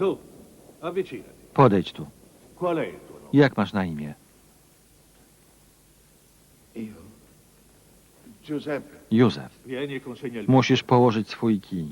Tu, avvicinati. Podejdź tu. Qual è il tuo nome? Jak masz na imię? Giuseppe. Józef. Vieni e consegna il Musisz położyć swój kij.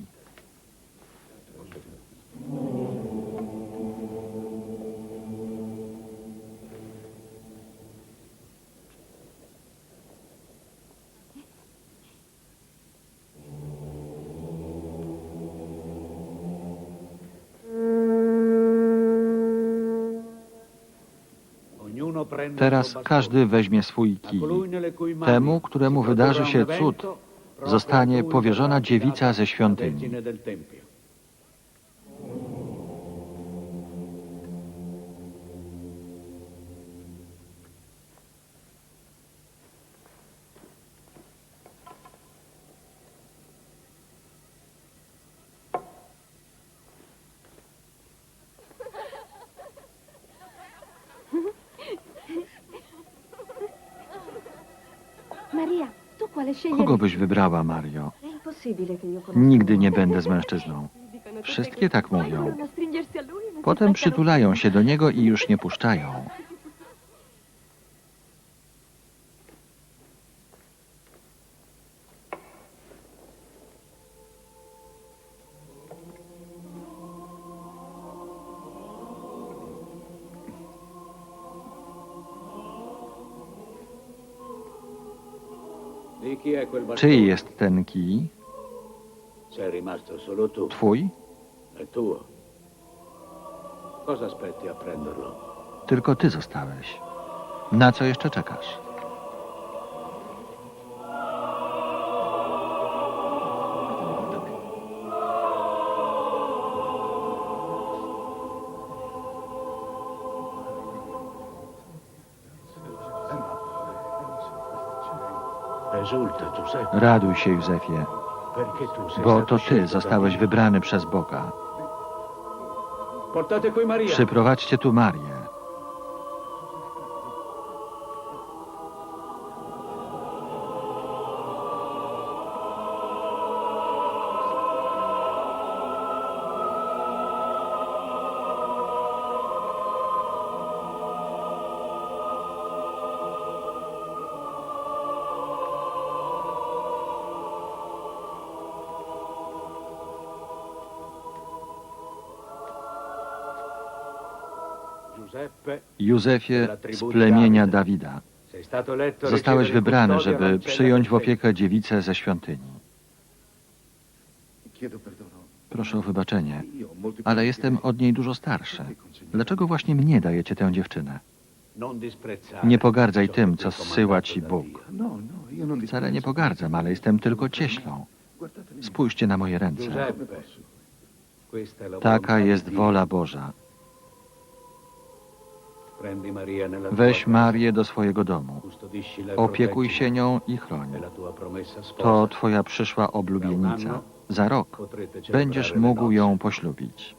Teraz każdy weźmie swój kij. Temu, któremu wydarzy się cud, zostanie powierzona dziewica ze świątyni. Kogo byś wybrała, Mario? Nigdy nie będę z mężczyzną. Wszystkie tak mówią. Potem przytulają się do niego i już nie puszczają. Czyj jest ten kij? Twój? Tylko ty zostałeś. Na co jeszcze czekasz? Raduj się, Józefie, bo to ty zostałeś wybrany przez Boga. Przyprowadźcie tu Marię. Józefie z plemienia Dawida. Zostałeś wybrany, żeby przyjąć w opiekę dziewicę ze świątyni. Proszę o wybaczenie, ale jestem od niej dużo starszy. Dlaczego właśnie mnie dajecie tę dziewczynę? Nie pogardzaj tym, co zsyła ci Bóg. No, no, Wcale nie pogardzam, ale jestem tylko cieślą. Spójrzcie na moje ręce. Taka jest wola Boża. Weź. Marię do swojego domu. Opiekuj się nią i chroń. To twoja przyszła oblubienica. Za rok będziesz mógł ją poślubić.